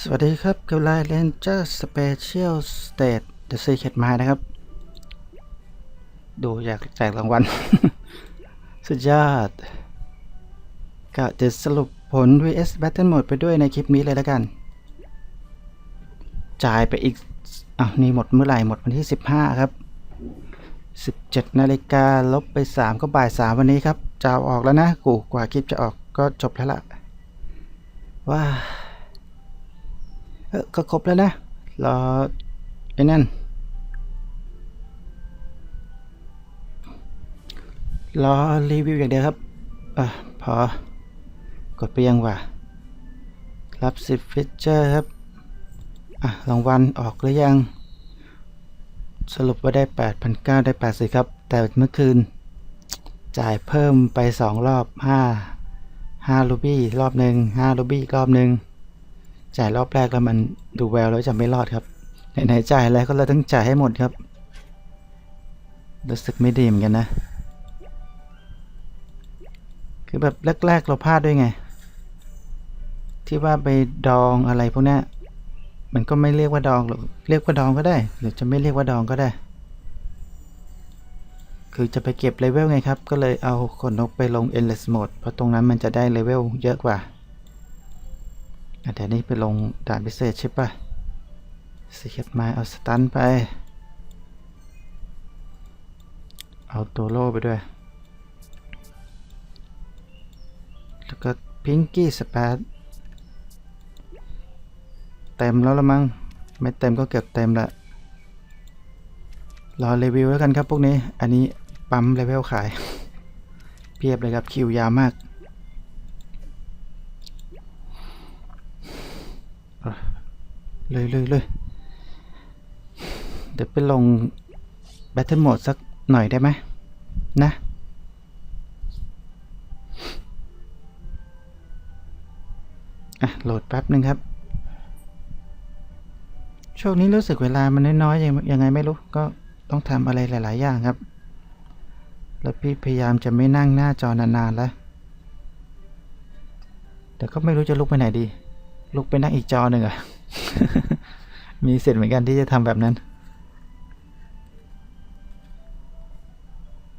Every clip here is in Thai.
สวัสดีครับกับไลน์ Ranger Special State The Secret Mine นะครับ ดูอยากแจกรางวัล สุดยอดก็จะสรุปผล VS Battle Mode ไปด้วยในคลิปนี้เลยแล้วกัน จ่ายไปอีกอะนี่หมดเมื่อไหร่ หมดวันที่ 15 ครับ 17นาฬิกาลบไป 3 ก็บ่าย 3 วันนี้ครับจะอออกแล้วนะ กูกว่าคลิปจะออกก็จบแล้วล่ะ ว้า เออก็ครบแล้วนะรอไอ้นั่นรอรีวิวอย่างเดียวครับอะพอกดไปยังว่ารับสิบฟิชเจอร์ครับ อะรางวัลออกหรือยัง สรุปว่าได้ 8,900 ได้80ครับ แต่เมื่อคืน จ่ายเพิ่มไป 2 รอบ 5 5ลูบี้ รอบหนึ่ง5ลูบี้ รอบหนึ่ง จ่ายรอบแรกแล้วมันดูแววแล้วจะไม่รอดครับไหนๆจ่ายแล้วก็เราต้องจ่ายให้หมดครับรู้สึกไม่ดีเหมือนกันนะ คือแบบแรกๆเราพลาดด้วยไง ที่ว่าไปดองอะไรพวกนี้มันก็ไม่เรียกว่าดองหรอกเรียกว่าดองก็ได้ หรือจะไม่เรียกว่าดองก็ได้ คือจะไปเก็บเลเวลไงครับ ก็เลยเอาขนนกไปลง endless mode เพราะตรงนั้นมันจะได้เลเวลเยอะกว่า เดี๋ยวนี้ไปลงด่านพิเศษใช่ปะสเก็ตมาเอาสตันไป เอาตัวโล่ไปด้วย แล้วก็พิงกี้สเปดเต็มแล้วละมั้ง ไม่เต็มก็เกือบเต็มละ รอรีวิวแล้วกันครับพวกนี้ อันนี้ปั๊มเลเวลขาย เพียบเลยครับคิวยาวมาก เลยเลยเลยเดี๋ยวไปลง Battle Mode สักหน่อยได้ไหมนะ อะ โหลดแป๊บหนึ่งครับ ช่วงนี้รู้สึกเวลามันน้อยๆยังยังไงไม่รู้ ก็ต้องทำอะไรหลาย ๆ อย่างครับ แล้วพี่พยายามจะไม่นั่งหน้าจอนาน ๆ แล้ว แต่ก็ไม่รู้จะลุกไปไหนดี ลุกไปนั่งอีกจอหนึ่งอะ มีสิทธิ์เหมือนกันที่จะทำแบบนั้น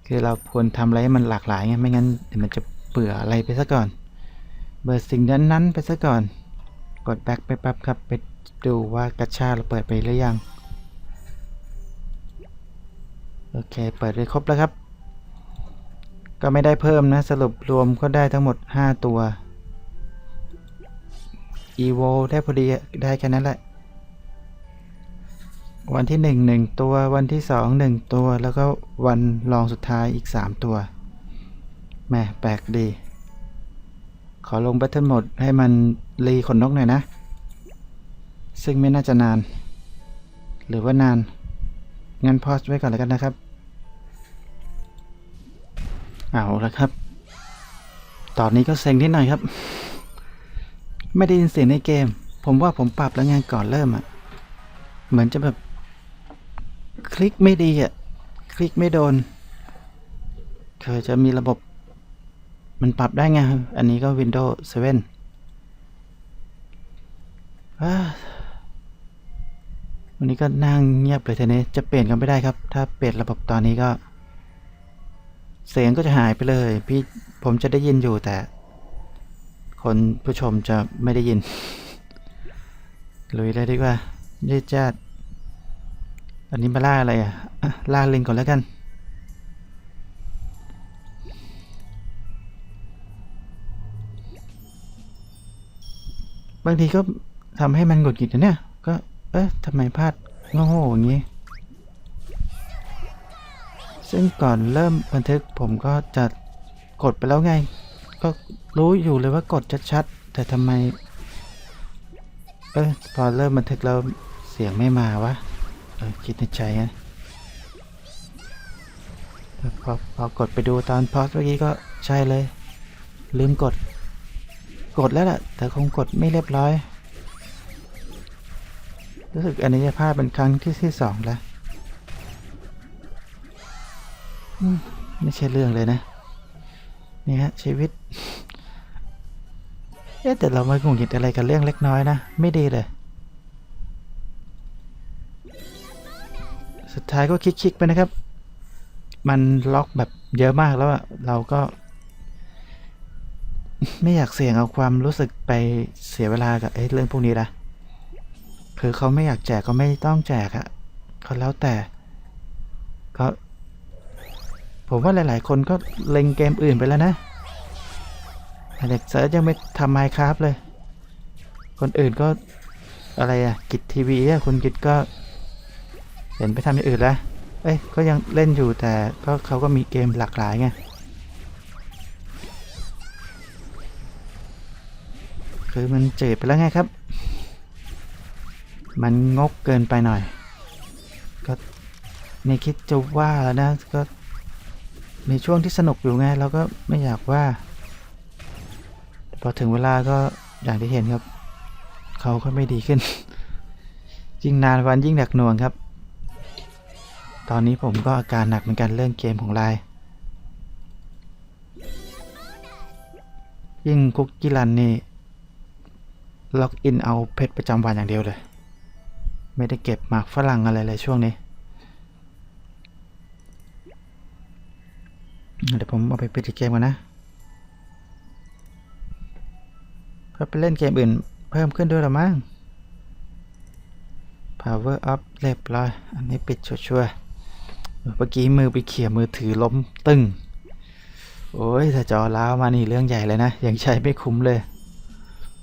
คือเราควรทำอะไรให้มันหลากหลายไงไม่งั้นเดี๋ยวมันจะเบื่ออะไรไปซะก่อน เบิดสิ่งนั้นๆไปซะก่อน กดแบ็คไปแป๊บครับ ไปดูว่ากระชาเราเปิดไปหรือยัง โอเค เปิดไปครบแล้วครับ ก็ไม่ได้เพิ่มนะ สรุปรวมก็ได้ทั้งหมด 5 ตัว evo ได้พอดีได้แค่นั้นแหละ วันที่หนึ่งหนึ่งตัว วันที่สองหนึ่งตัว แล้วก็วันรองสุดท้ายอีกสามตัวแหม่แปลกดี ขอลง Battle Mode ให้มันรีขนนกหน่อยนะ ซึ่งไม่น่าจะนาน หรือว่านาน งั้นพอสไว้ก่อนแล้วกันนะครับ เอาละครับ ตอนนี้ก็เซ็งนิดหน่อยครับ ไม่ได้ยินเสียงในเกม ผมว่าผมปรับแล้วไงก่อนเริ่มอะ่ะเหมือนจะแบบ คลิกไม่ดีอะ คลิกไม่โดน เคยจะมีระบบ มันปรับได้ไง อันนี้ก็ Windows 7อ่าวันนี้ก็นั่งเงียบเลยทีนี้ จะเปลี่ยนกันไม่ได้ครับ ถ้าเปลี่ยนระบบตอนนี้ก็ เสียงก็จะหายไปเลย พี่ผมจะได้ยินอยู่แต่ คนผู้ชมจะไม่ได้ยินลุยเลยดีกว่ายืดจัด อันนี้มาล่าอะไรอะอะล่าลิงก่อนแล้วกัน บางทีก็ทำให้มันหงุดหงิดนะเนี่ย ก็ เอ๊ะทำไมพลาดโง่ๆอย่างนี้ ซึ่งก่อนเริ่มบันทึกผมก็จะกดไปแล้วไง ก็รู้อยู่เลยว่ากดชัดๆ แต่ทำไม เออพอเริ่มบันทึกแล้วเสียงไม่มาวะ คิดในใจนะพอพอกดไปดูตอนพอสเมื่อกี้ก็ใช่เลย ลืมกด กดแล้วล่ะแต่คงกดไม่เรียบร้อย รู้สึกอันนี้จะพลาดเป็นครั้งที่ที่สองแล้วไม่ใช่เรื่องเลยนะ นี่ฮะ ชีวิต เอ๊ะแต่เราไมาหงุดหงิดอะไรกันเรื่องเล็กน้อยนะ ไม่ดีเลย สุดท้ายก็คลิกๆไปนะครับ มันล็อกแบบเยอะมากแล้วอะเราก็ ไม่อยากเสี่ยงเอาความรู้สึกไปเสียเวลากับเรื่องพวกนี้นะคือเขาไม่อยากแจกก็ไม่ต้องแจกอะก็แล้วแต่ก็ผมว่าหลาย ๆ คนก็เล็งเกมอื่นไปแล้วนะเด็กเซิร์ชยังไม่ทำไมครับเลย คนอื่นก็อะไรอะกิจทีวีอะคุณกิจก็ ห็นไปทำอย่างอื่นแล้ว เอ้ย ก็ยังเล่นอยู่แต่ก็เขาก็มีเกมหลากหลายไง คือมันเจืดไปแล้วไงครับ มันงกเกินไปหน่อย ก็ไม่คิดจะว่าแล้วนะ ก็ในช่วงที่สนุกอยู่ไง เราก็ไม่อยากว่า พอถึงเวลาก็อย่างที่เห็นครับ เขาก็ไม่ดีขึ้นยิ่งนานวันยิ่งหนักหน่วงครับ ตอนนี้ผมก็อาการหนักเหมือนกันเรื่องเกมของไลน์ยิ่งคุกกี้รันนี่ล็อกอินเอาเพชรประจำวันอย่างเดียวเลย ไม่ได้เก็บหมากฝรั่งอะไรเลยช่วงนี้ เดี๋ยวผมเอาไปปิดเกมก่อนนะเพื่อไปเล่นเกมอื่นเพิ่มขึ้นด้วยหรือมั้ง power up เรียบร้อย อันนี้ปิดชัวร์ เมื่อกี้มือไปเขี่ยมือถือล้มตึงโอ้ยถ้าจอล้าวมานี่เรื่องใหญ่เลยนะ ยังใช้ไม่คุ้มเลย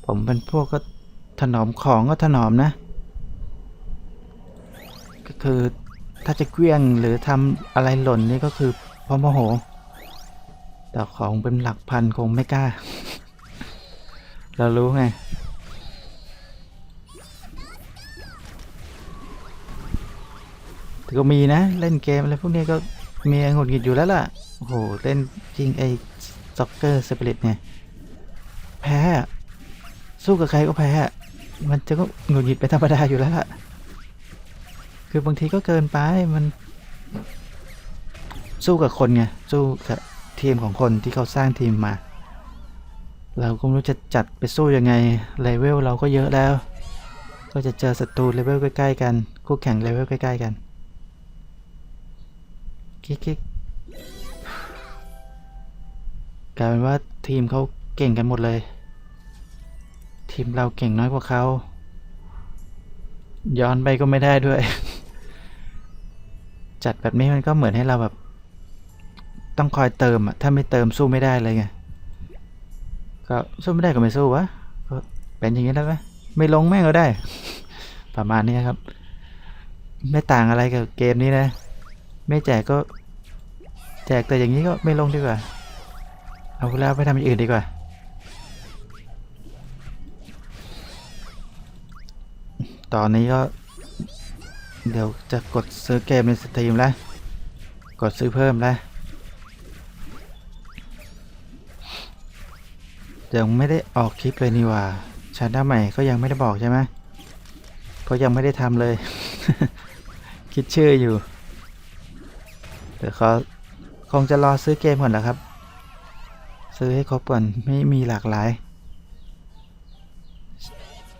ผมเป็นพวกก็ถนอมของก็ถนอมนะ ก็คือถ้าจะเกลี้ยงหรือทำอะไรหล่นนี่ก็คือพราะโมโห แต่ของเป็นหลักพันคงไม่กล้า เรารู้ไง ก็มีนะ เล่นเกมอะไรพวกนี้ก็มีหงุดหงิดอยู่แล้วล่ะ โอ้โห เล่นจริงไอ้ซ็อกเกอร์สเปริตเนี่ย แพ้ สู้กับใครก็แพ้ มันจะก็หงุดหงิดไปธรรมดาอยู่แล้วล่ะ คือบางทีก็เกินไปมัน สู้กับคนไง สู้กับทีมของคนที่เขาสร้างทีมมา เราก็ไม่รู้จะจัดไปสู้ยังไงเลเวลเราก็เยอะแล้ว ก็จะเจอศัตรูเลเวลใกล้ๆกันคู่แข่งเลเวลใกล้ๆกัน กิ๊กกิ๊กกลายเป็นว่าทีมเขาเก่งกันหมดเลย ทีมเราเก่งน้อยกว่าเขา ย้อนไปก็ไม่ได้ด้วย จัดแบบนี้มันก็เหมือนให้เราแบบ ต้องคอยเติมอะถ้าไม่เติมสู้ไม่ได้เลยไง ก็สู้ไม่ได้ก็ไม่สู้วะ ก็เป็นอย่างนี้แล้วไหมไม่ลงแม่งก็ได้ ประมาณนี้ครับ ไม่ต่างอะไรกับเกมนี้นะ ไม่แจกก็ จกแต่อย่างนี้ก็ไม่ลงดีกว่า เอาแล้วไปทำอย่างอื่นดีกว่า ตอนนี้ก็ เดี๋ยวจะกดซื้อเกมในสตรีมแล้ว กดซื้อเพิ่มแล้ว ยังไม่ได้ออกคลิปเลยนี่ว่าชาด้าใหม่ก็ยังไม่ได้บอกใช่ไหมเพราะยังไม่ได้ทำเลย คิดชื่ออยู่ เดี๋ยวเขา คงจะรอซื้อเกมก่อนแหละครับ ซื้อให้ครบก่อนไม่มีหลากหลาย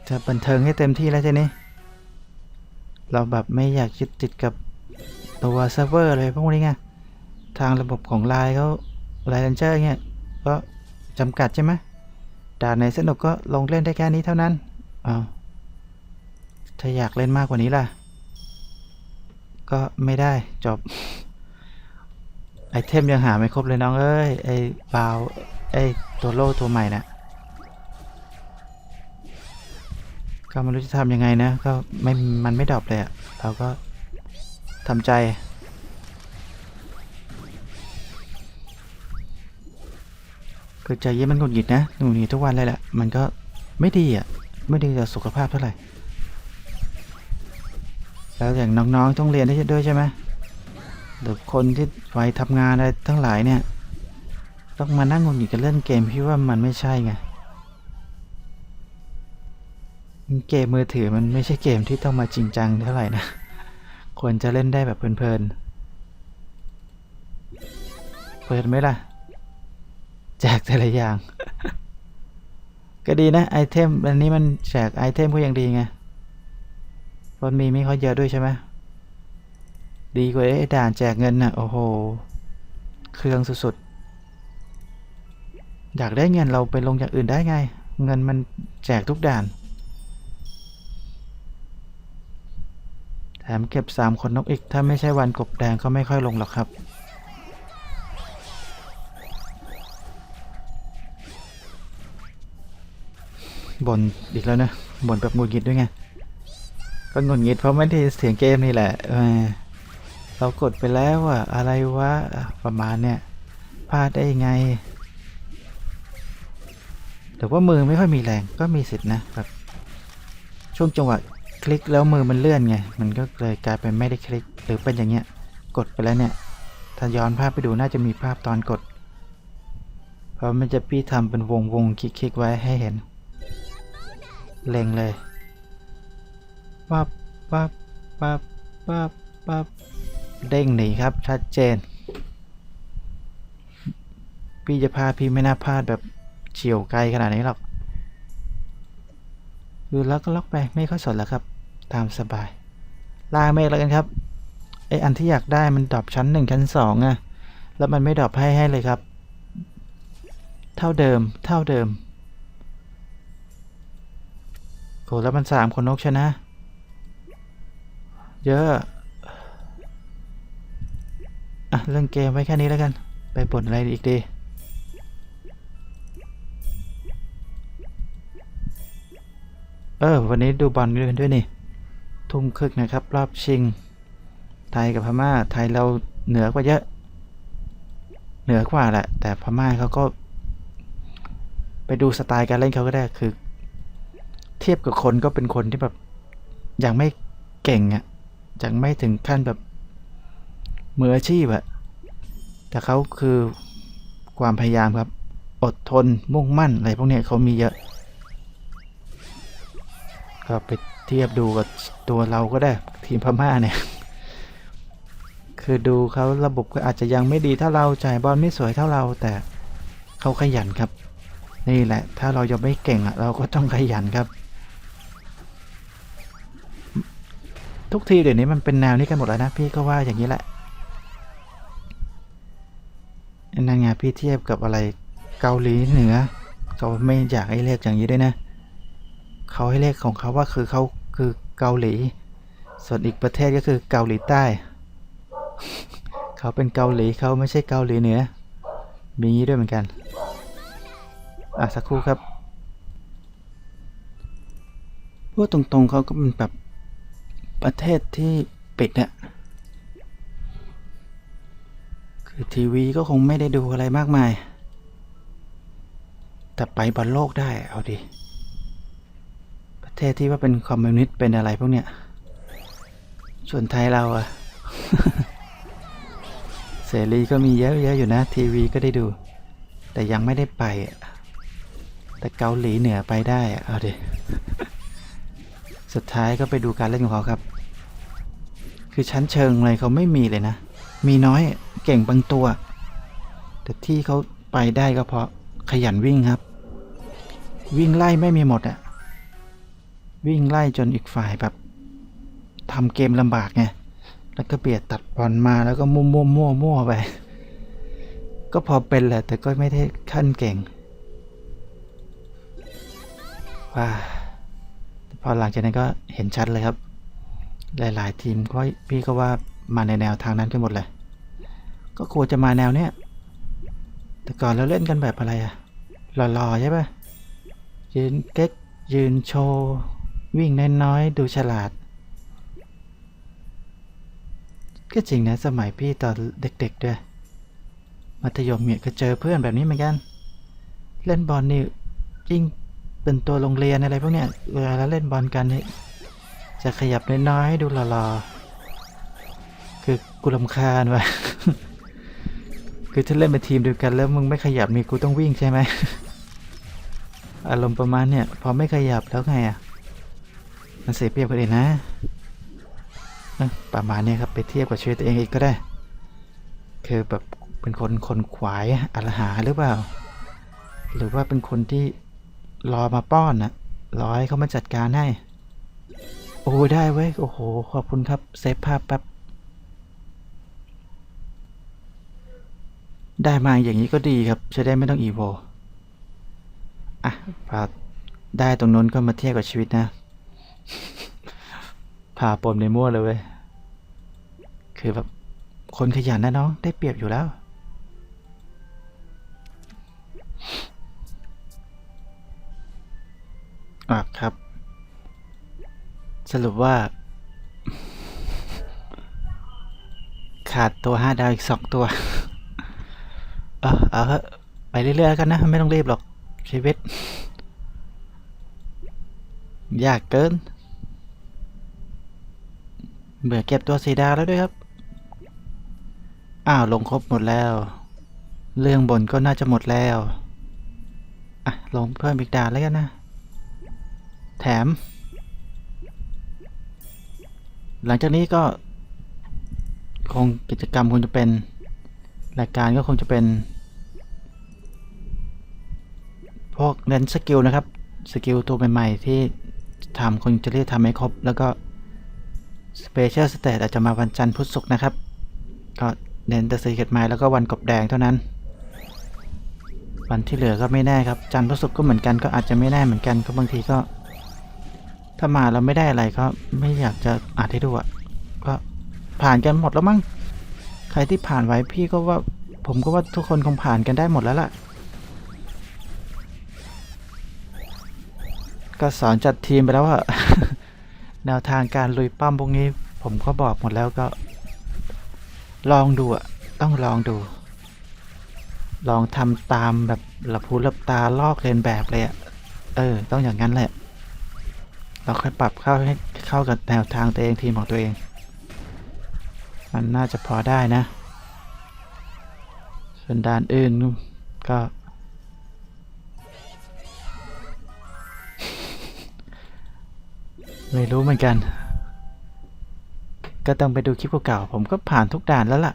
จะบันเทิงให้เต็มที่แล้วใช่นี้เราแบบไม่อยากยึดติดกับตัวเซิร์ฟเวอร์เลยพวกนี้ไงทางระบบของไลน์เขาไลน์เลนเจอร์เงี้ยก็จำกัดใช่ไหมด่านไหนสนุกก็ลงเล่นได้แค่นี้เท่านั้นอาถ้าอยากเล่นมากกว่านี้ล่ะ ก็ไม่ได้จบ ไอเทมยังหาไม่ครบเลยน้องเอ้ย ไอบาว ไอตัวโล่ตัวใหม่น่ะก็ไม่รู้จะทำยังไงนะ ก็ไม่ มันไม่ดรอปเลยอะเราก็ทำใจ คือใจเย็นมันหงุดหงิดนะหงุดหงิดทุกวันเลยแหละ มันก็ไม่ดีอะไม่ดีต่อสุขภาพเท่าไหร่ แล้วอย่างน้องๆต้องเรียนได้ด้วยใช่ไหม หรือคนที่ไว้ทำงานอะไรทั้งหลายเนี่ย ต้องมานั่งหงุดหงิดกับเล่นเกมพี่ว่ามันไม่ใช่ไงเกมมือถือมันไม่ใช่เกมที่ต้องมาจริงจังเท่าไหร่นะ ควรจะเล่นได้แบบเพลินๆ เปิดไหมล่ะ แจกแต่ละอย่าง ก็ดีนะไอเทมอันนี้มันแจกไอเทมก็ยังดีไงเพราะมีไม่ค่อยเยอะด้วยใช่ไหม ดีกว่าไอ้ด่านแจกเงินน่ะ โอ้โห เครื่องสุดๆ อยากได้เงินเราไปลงอย่างอื่นได้ไง เงินมันแจกทุกด่าน แถมเก็บสามคนนกอีก ถ้าไม่ใช่วันกบแดงก็ไม่ค่อยลงหรอกครับบ่นอีกแล้วนะบ่นแบบงุดหงิดด้วยไง ก็งุดหงิดเพราะไม่ได้เสียงเกมนี่แหละ เรากดไปแล้วอะอะไรวะประมาณเนี้ยพลาดได้ยังไงแต่ว่ามือไม่ค่อยมีแรงก็มีสิทธินะแบบช่วงจังหวะคลิกแล้วมือมันเลื่อนไง มันก็เลยกลายเป็นไม่ได้คลิก หรือเป็นอย่างเงี้ย กดไปแล้วเนี่ย ถ้าย้อนภาพไปดูน่าจะมีภาพตอนกด เพราะมันจะพี่ทำเป็นวงวงๆคลิกไว้ให้เห็น เล็งเลยปั๊บปั๊บปั๊บปั๊บปั๊บ เด้งหนีครับชัดเจน พี่จะพาพี่ไม่น่าพลาดแบบเฉียวไกลขนาดนี้หรอกคือล็อกก็ล็อกไปไม่ค่อยสนแล้วครับ ตามสบายลาเมฆแล้วกันครับไออันที่อยากได้มันดรอปชั้นหนึ่งชั้นสองอะแล้วมันไม่ดรอปให้ให้เลยครับ เท่าเดิมเท่าเดิมโหแล้วมันสามคนนกชนะ เยอะ อะเรื่องเกมไว้แค่นี้แล้วกัน ไปบ่นอะไรอีกดีเออ วันนี้ดูบอลกันด้วยนี่ ทุ่มครึ่งนะครับ รอบชิง ไทยกับพม่า ไทยเราเหนือกว่าเยอะ เหนือกว่าแหละ แต่พม่าเขาก็ ไปดูสไตล์การเล่นเขาก็ได้คือ เทียบกับคนก็เป็นคนที่แบบยังไม่เก่งอะ่ะยังไม่ถึงขั้นแบบ มืออาชีพอะแต่เขาคือความพยายามครับ อดทนมุ่งมั่นอะไรพวกเนี้ยเขามีเยอะก็ไปเทียบดูกับตัวเราก็ได้ทีมพม่าเนี่ย คือดูเขาระบบก็อาจจะยังไม่ดีเท่าเราจ่ายบอลไม่สวยเท่าเราแต่เขาขยันครับ นี่แหละ ถ้าเรายังไม่เก่งอะ เราก็ต้องขยันครับ ทุกทีเดี๋ยวนี้มันเป็นแนวนี้กันหมดแล้วนะ พี่ก็ว่าอย่างนี้แหละ นั่นไงพี่เทียบกับอะไรเกาหลีเหนือเขาไม่อยากให้เรียกอย่างนี้ด้วยนะ เขาให้เรียกของเขาว่าคือเขาคือเกาหลี ส่วนอีกประเทศก็คือเกาหลีใต้ เขาเป็นเกาหลีเขาไม่ใช่เกาหลีเหนือ มีอย่างนี้ด้วยเหมือนกัน อะสักครู่ครับพูดตรงๆเขาก็เป็นแบบประเทศที่ปิดอะคื ทีวีก็คงไม่ได้ดูอะไรมากมาย แต่ไปบอลโลกได้เอาดิ ประเทศที่ว่าเป็นคอมมิวนิสต์เป็นอะไรพวกเนี้ย ส่วนไทยเราอะเสรีก็มีเยอะๆอยู่นะ ทีวีก็ได้ดู แต่ยังไม่ได้ไป แต่เกาหลีเหนือไปได้อะเอาดิ สุดท้ายก็ไปดูการเล่นของเขาครับ คือชั้นเชิงอะไรเขาไม่มีเลยนะ มีน้อย เก่งบางตัว แต่ที่เขาไปได้ก็เพราะขยันวิ่งครับ วิ่งไล่ไม่มีหมดอะวิ่งไล่จนอีกฝ่ายแบบทำเกมลำบากไงแล้วก็เบียดตัดบอลมาแล้วก็มั่วมั่วมั่วมั่วไป ก็พอเป็นแหละ แต่ก็ไม่ได้ขั้นเก่งว้าพอหลังจากนั้นก็เห็นชัดเลยครับ หลาย ๆ ทีมก็พี่ก็ว่ามาในแนวทางนั้นกันหมดเลย ก็ควรจะมาแนวเนี้ยแต่ก่อนเราเล่นกันแบบอะไรอะหล่อๆใช่ปะยืนเก๊กยืนโชว์ วิ่งน้อยๆดูฉลาด ก็จริงนะสมัยพี่ตอนเด็กๆด้วยมัธยมเนี่ยก็เจอเพื่อนแบบนี้เหมือนกัน เล่นบอลนี่ยิ่งเป็นตัวโรงเรียนอะไรพวกเนี้ยเวลาเราเล่นบอลกันนี่จะขยับน้อยๆดูหล่อๆคือกูรำคาญว่ะ คือถ้าเล่นเป็นทีมเดียวกันแล้วมึงไม่ขยับนี่กูต้องวิ่งใช่ไหมอารมณ์ประมาณเนี่ยพอไม่ขยับแล้วไงอะมันเสียเปรียบคนอื่นะประมาณเนี้ยครับไปเทียบกับชีวิตตัวเองอีกก็ได้ คือแบบเป็นคนคนขวายอะอรหาหรือเปล่า หรือว่าเป็นคนที่รอมาป้อนน่ะรอให้เขามาจัดการให้ โอ้ได้เว้ยโอ้โห ขอบคุณครับ เซฟภาพแป๊บ ได้มาอย่างนี้ก็ดีครับจะได้ไม่ต้องอีโวอะพอได้ตรงนู้นก็มาเทียบกับชีวิตนะผ่าปมในมั่วเลยเว้ย คือแบบคนขยันนะน้อง ได้เปรียบอยู่แล้ว อะครับ สรุปว่า ขาดตัวห้าดาวอีกสองตัว เออเอาเถอะไปเรื่อยๆแล้วกันนะ ไม่ต้องรีบหรอกชีวิต ยากเกิน เบื่อเก็บตัวสีดาแล้วด้วยครับ อ้าวลงครบหมดแล้ว เรื่องบนก็น่าจะหมดแล้ว อะ ลงเพิ่มอีกดาแล้วกันนะ แถม หลังจากนี้ก็ คงกิจกรรมคงจะเป็น รายการก็คงจะเป็น พวกเน้นสกิลนะครับ สกิลตัวใหม่ๆ ที่ทำคงจะเรียกทำให้ครบ แล้วก็ Special State อาจจะมาวันจันทร์พุธศุกร์นะครับ ก็เน้นแต่สีเกตไม้แล้วก็วันกบแดงเท่านั้น วันที่เหลือก็ไม่แน่ครับ จันทร์พุธศุกร์ก็เหมือนกันก็อาจจะไม่แน่เหมือนกันก็บางทีก็ ถ้ามาเราไม่ได้อะไรก็ไม่อยากจะอ่านให้ดูอะก็ผ่านกันหมดแล้วมั้ง ใครที่ผ่านไว้พี่ก็ว่า ผมก็ว่าทุกคนคงผ่านกันได้หมดแล้วล่ะ ก็สอนจัดทีมไปแล้วอะแนวทางการลุยป้อมพวกนี้ ผมก็บอกหมดแล้วก็ ลองดูอะต้องลองดู ลองทำตามแบบหลับหูหลับตาลอกเลียนแบบเลยอะเออ ต้องอย่างนั้นแหละเราค่อยปรับเข้าให้เข้ากับแนวทางตัวเองทีมของตัวเอง มันน่าจะพอได้นะ ส่วนด่านอื่นก็ ไม่รู้เหมือนกัน ก็ต้องไปดูคลิปเก่าๆผมก็ผ่านทุกด่านแล้วล่ะ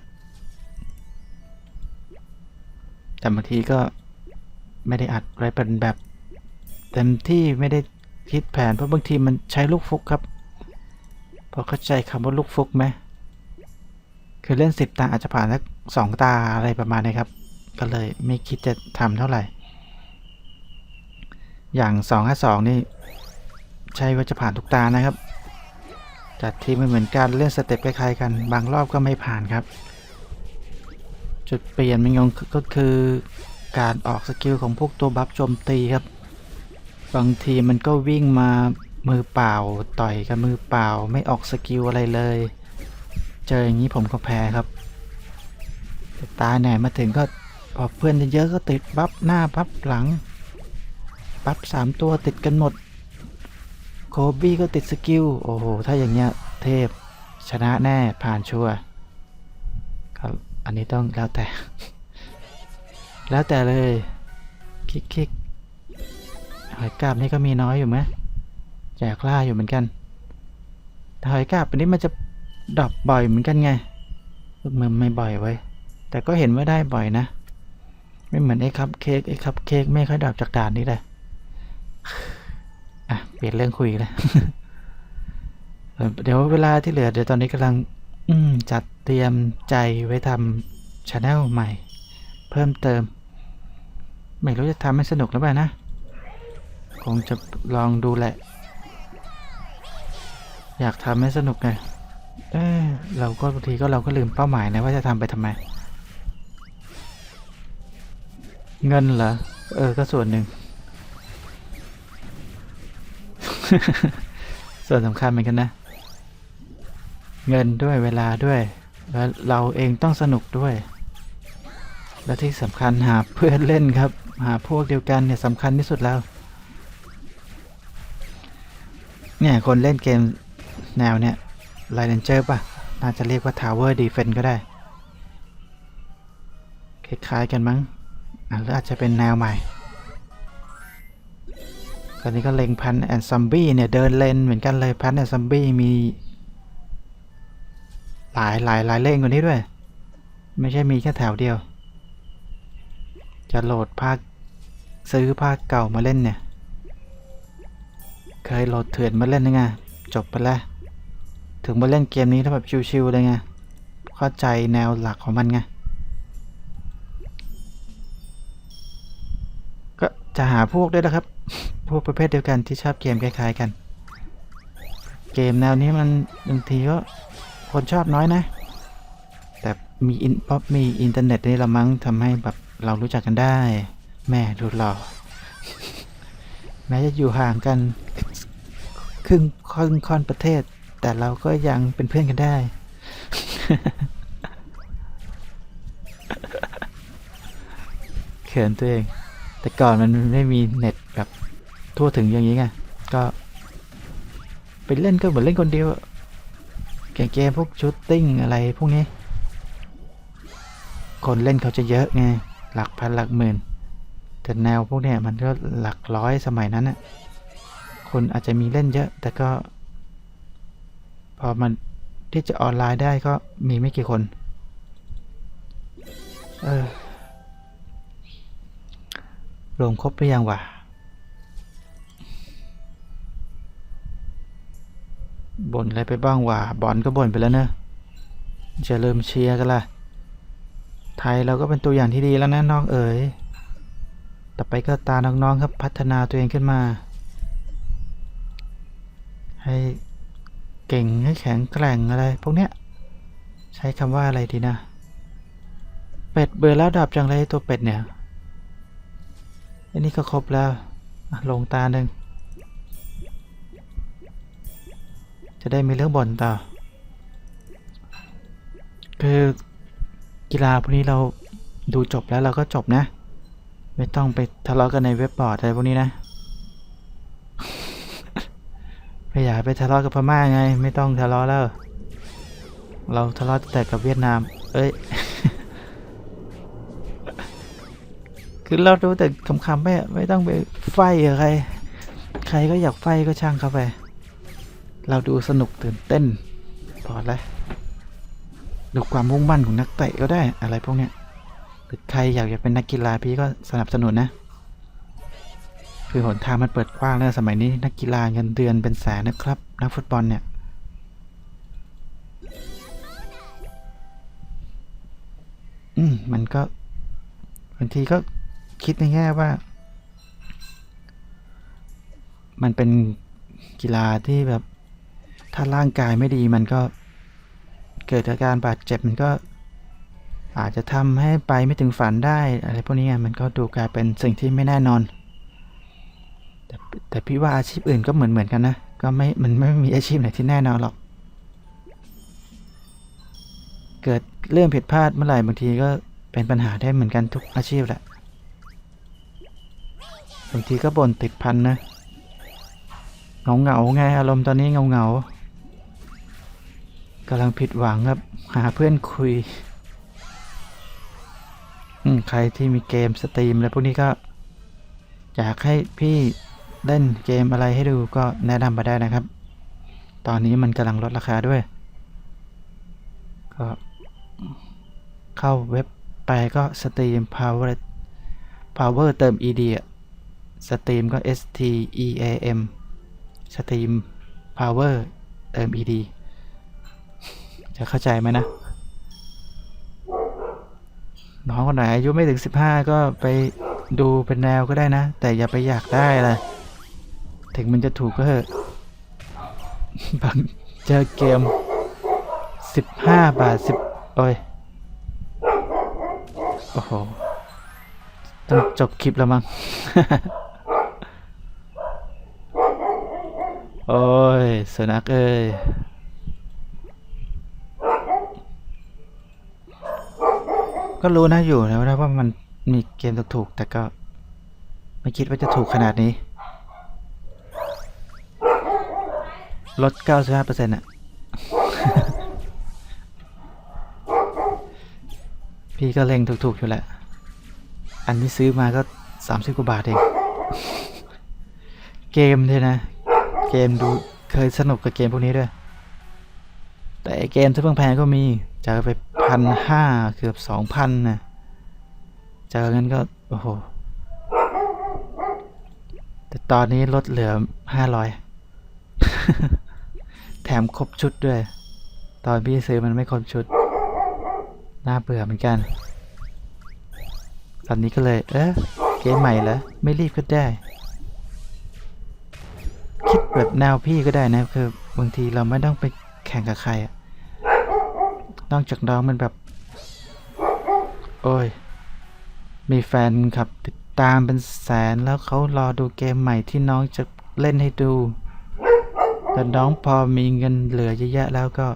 แต่บางทีก็ไม่ได้อัดไว้เป็นแบบเต็มที่ไม่ได้คิดแผนเพราะบางทีมันใช้ลูกฟุกครับ พอเข้าใจคำว่าลูกฟุกไหม คือเล่นสิบตาอาจจะผ่านสักสองตาอะไรประมาณนี้ครับ ก็เลยไม่คิดจะทำเท่าไหร่ อย่างสองห้าสองนี่ ใช่ว่าจะผ่านทุกตานะครับ จัดทีมไม่เหมือนกันเล่นสเต็ปคล้ายๆกัน บางรอบก็ไม่ผ่านครับ จุดเปลี่ยนมันงก็คือการออกสกิลของพวกตัวบัฟโจมตีครับ บางทีมันก็วิ่งมามือเปล่าต่อยกับมือเปล่าไม่ออกสกิลอะไรเลย เจออย่างนี้ผมก็แพ้ครับตาไหนมาถึงก็พอเพื่อนเยอะๆก็ติดบัฟหน้าบัฟหลังบัฟสามตัวติดกันหมด โคบี้ก็ติดสกิล โอ้โห ถ้าอย่างเงี้ยเทพชนะแน่ผ่านชัวร์ครับ อันนี้ต้องแล้วแต่ แล้วแต่เลย คลิกคลิกหอยกาบนี่ก็มีน้อยอยู่ไหมแจกล่าอยู่เหมือนกันหอยกาบอันนี้มันจะ ดรอปบ่อยเหมือนกันไงมันไม่บ่อยไว้ยแต่ก็เห็นว่าได้บ่อยนะ ไม่เหมือนไอ้คัพเค้กไอ้คัพเค้กไม่ค่อยดรอปจากด่านนี้เลยอะเปลี่ยนเรื่องคุยเลยเดี๋ยวเวลาที่เหลือเดี๋ยวตอนนี้กำลัง อืจัดเตรียมใจไว้ทำช anel ใหม่ เพิ่มเติม ไม่รู้จะทำให้สนุกหรือเปล่านะ คงจะลองดูแหละ อยากทำให้สนุกไง เออเราก็บางทีก็เราก็ลืมเป้าหมายนะว่าจะทำไปทำไม เงินเหรอ เออ ก็ส่วนหนึ่ง ส่วนสำคัญเหมือนกันนะ เงินด้วยเวลาด้วย แล้วเราเองต้องสนุกด้วย และที่สำคัญหาเพื่อนเล่นครับ หาพวกเดียวกันเนี่ยสำคัญที่สุดแล้วเนี่ยคนเล่นเกมแนวเนี่ย ไลเ n นเจอร์ป่ะ น่าจะเรียกว่า Tower Defense ก็ได้ คล้ายๆกันมั้งหรืออาจจะเป็นแนวใหม่ตอนนี้ก็เล็งพันแอนซัมบี้เนี่ย เดินเลนเหมือนกันเลยพันแอนซัมบี้มี หลายหลายหลายเล่งกว่านี้ด้วย ไม่ใช่มีแค่แถวเดียว จะโหลดภาคซื้อภาคเก่ามาเล่นเนี่ย เคยโหลดเถื่อนมาเล่นยังไงจบไปแล้ว ถึงมาเล่นเกมนี้แล้วแบบชิวๆเลยไง เข้าใจแนวหลักของมันไง ก็จะหาพวกด้วยนะครับ พวกประเภทเดียวกันที่ชอบเกมคล้ายๆกัน เกมแนวนี้มันบางทีก็คนชอบน้อยนะ แต่มีอินพราะมีอินเทอร์เน็ตนี่ละมั้งทำให้แบบเรารู้จักกันได้ แม่ดูหล่อแม้จะอยู่ห่างกันครึ่งค่อนค่อนประเทศ แต่เราก็ยังเป็นเพื่อนกันได้ เขินตัวเอง แต่ก่อนมันไม่มีเน็ตแบบทั่วถึงอย่างนี้ไง ก็ ไปเล่นก็เหมือนเล่นคนเดียวเกมพวกชูตติ้งอะไรพวกนี้ คนเล่นเขาจะเยอะไง หลักพันหลักหมื่น แต่แนวพวกเนี้ยมันก็หลักร้อยสมัยนั้นน่ะคนอาจจะมีเล่นเยอะ แต่ก็ พอมันที่จะออนไลน์ได้ก็มีไม่กี่คน เออรวมครบไปยังวะบ่นอะไรไปบ้างวะบอลก็บ่นไปแล้วเนอะจะเริ่มเชียร์กันละไทยเราก็เป็นตัวอย่างที่ดีแล้วนะน้องเอ๋ย ต่อไปก็ตาน้องๆครับพัฒนาตัวเองขึ้นมา ให้ เก่งให้แข็งแกร่งอะไร พวกเนี้ย ใช้คำว่าอะไรดีนะ เป็ดเบื่อแล้วดับจังเลยตัวเป็ดเนี่ย อันนี้ก็ครบแล้ว ลงตาหนึ่ง จะได้มีเรื่องบ่นต่อ คือกีฬาพวกนี้เราดูจบแล้วเราก็จบนะ ไม่ต้องไปทะเลาะกันในเว็บบอร์ดอะไรพวกนี้นะ ไม่อยากไปทะเลาะกับพม่าไง ไม่ต้องทะเลาะแล้ว เราทะเลาะแต่กับเวียดนาม เอ้ย คือเราดูแต่คำๆไม่ไม่ต้องไปไฟกับใครใครก็อยากไฟก็ช่างเข้าไป เราดูสนุกตื่นเต้น พอแล้วดูความมุ่งมั่นของนักเตะก็ได้อะไรพวกเนี้ยหรือใครอยากจะเป็นนักกีฬาพี่ก็สนับสนุนนะ คือหนทางมันเปิดกว้างแล้วสมัยนี้นักกีฬาเงินเดือนเป็นแสนนะครับ นักฟุตบอลเนี่ยอืมมันก็บางทีก็คิดในแง่ว่า มันเป็นกีฬาที่แบบ ถ้าร่างกายไม่ดีมันก็เกิดอาการบาดเจ็บมันก็ อาจจะทำให้ไปไม่ถึงฝันได้ อะไรพวกนี้มันก็ดูกลายเป็นสิ่งที่ไม่แน่นอน แต่พี่ว่าอาชีพอื่นก็เหมือนเหมือนกันนะ ก็ไม่ มันไม่มีอาชีพไหนที่แน่นอนหรอก เกิดเรื่องผิดพลาดเมื่อไหร่บางทีก็เป็นปัญหาได้เหมือนกันทุกอาชีพแหละ บางทีก็บ่นติดพันนะเงาเงาไงอารมณ์ตอนนี้เงาเงากำลังผิดหวังครับ หาเพื่อนคุยอืมใครที่มีเกมสตรีมอะไรพวกนี้ก็ อยากให้พี่ เล่นเกมอะไรให้ดูก็แนะนำมาได้นะครับ ตอนนี้มันกำลังลดราคาด้วย ก็เข้าเว็บไปก็สตรีม power power เติม ed อะสตรีมก็ s t e a m สตรีม power เติม ed จะเข้าใจไหมนะ น้องคนไหนอายุไม่ถึง 15 ก็ไปดูเป็นแนวก็ได้นะ แต่อย่าไปอยากได้เลย ถึงมันจะถูกก็เถอะบางเจอเกม 15 บาท 10โอ้ย โอ้โห ต้องจบคลิปแล้วมั้ง โอ้ยสนัขเอ้ยก็รู้นะอยู่นะว่ามันมีเกมถูกๆแต่ก็ ไม่คิดว่าจะถูกขนาดนี้ ลด 95%อะ พี่ก็เล็งถูก ๆ อยู่แหละ อันที่ซื้อมาก็ 30 กว่าบาทเอง เกมเนี่ยนะ เกมดูเคยสนุกกับเกมพวกนี้ด้วย แต่เกมที่แพงก็มีเจอไปพันห้าเกือบสองพันนะเจองั้นก็ โอ้โห แต่ตอนนี้ลดเหลือห้าร้อย แถมครบชุดด้วย ตอนพี่ซื้อมันไม่ครบชุด น่าเบื่อเหมือนกัน ตอนนี้ก็เลย เอ๊ะเกมใหม่เหรอไม่รีบก็ได้ คิดแบบแนวพี่ก็ได้นะคือบางทีเราไม่ต้องไปแข่งกับใครอะนอกจากน้องมันแบบ โอ้ย มีแฟนคลับติดตามเป็นแสนแล้วเขารอดูเกมใหม่ที่น้องจะเล่นให้ดู แต่น้องพอมีเงินเหลือเยอะแยะแล้วก็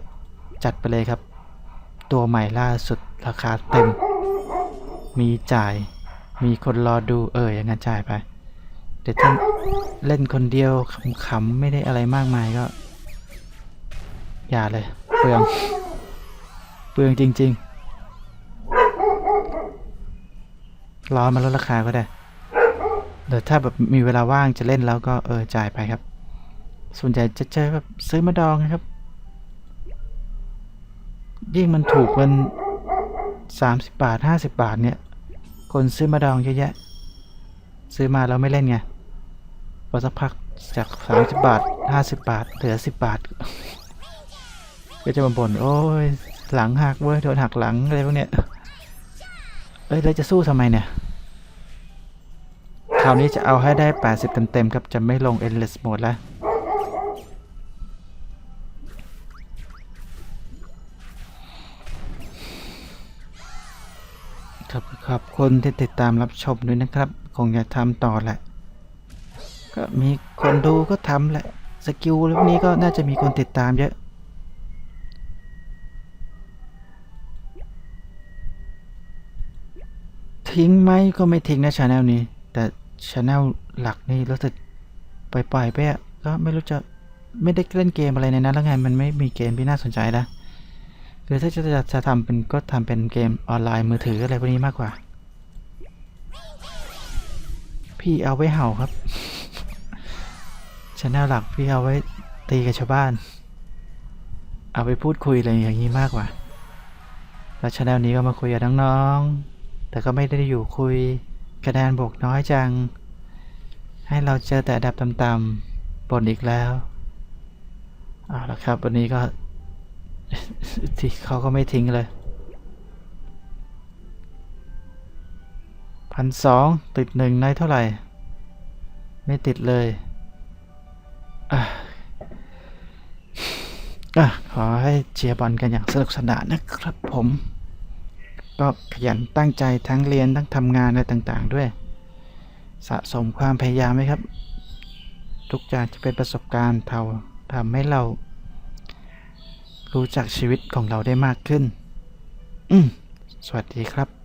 จัดไปเลยครับ ตัวใหม่ล่าสุดราคาเต็ม มีจ่าย มีคนรอดูเอออย่างนั้นจ่ายไป เดี๋ยวถ้าเล่นคนเดียวขำๆไม่ได้อะไรมากมายก็ อย่าเลย เปลือง เปลืองจริง ๆ รอมาลดราคาก็ได้เดี๋ยวถ้าแบบมีเวลาว่างจะเล่นแล้วก็เออจ่ายไปครับ ส่วนใหญ่จะเจอแบบซื้อมาดองนะครับ ยิ่งมันถูกมันสามสิบบาทห้าสิบบาทเนี่ย คนซื้อมาดองเยอะแยะ ซื้อมาแล้วไม่เล่นไงพอสักพักจากสามสิบบาทห้าสิบบาท เหลือสิบบาท ก็จะมาบ่นโอ้ยหลังหักเว้ยโดนหักหลังอะไรพวกเนี้ยเอ้ยแล้วจะสู้ทำไมเนี่ยคราวนี้จะเอาให้ได้ 80 เต็มๆครับ จะไม่ลง endless mode แล้ว ขอบคุณที่ติดตามรับชมด้วยนะครับ คงจะทำต่อแหละ ก็มีคนดูก็ทำแหละ สกิลพวกนี้ก็น่าจะมีคนติดตามเยอะ ทิ้งไหมก็ไม่ทิ้งนะชาแนลนี้ แต่ชาแนลหลักนี่รู้สึกปล่อยๆไปอะก็ไม่รู้จะไม่ได้เล่นเกมอะไรในนั้นแล้วไง มันไม่มีเกมที่น่าสนใจนะ คือถ้าจะจะจะทำเป็นก็ทำเป็นเกมออนไลน์มือถืออะไรพวกนี้มากกว่า พี่เอาไว้เห่าครับชแนลหลักพี่เอาไว้ตีกับชาวบ้าน เอาไปพูดคุยอะไรอย่างนี้มากกว่า แล้วชแนลนี้ก็มาคุยกับน้องๆ แต่ก็ไม่ได้อยู่คุยคะแนนบวกน้อยจัง ให้เราเจอแต่ดับต่ำๆบนอีกแล้ว เอาละครับ วันนี้ก็ ที่เขาก็ไม่ทิ้งเลยพันสองติดหนึ่งในเท่าไหร่ ไม่ติดเลยอะอะขอให้เชียร์บอลกันอย่างสนุกสนานนะครับผม ก็ขยันตั้งใจทั้งเรียนทั้งทำงานอะไรต่างๆด้วย สะสมความพยายามไหมครับ ทุกอย่างจะเป็นประสบการณ์เท่าทำให้เรา รู้จักชีวิตของเราได้มากขึ้น อืม สวัสดีครับ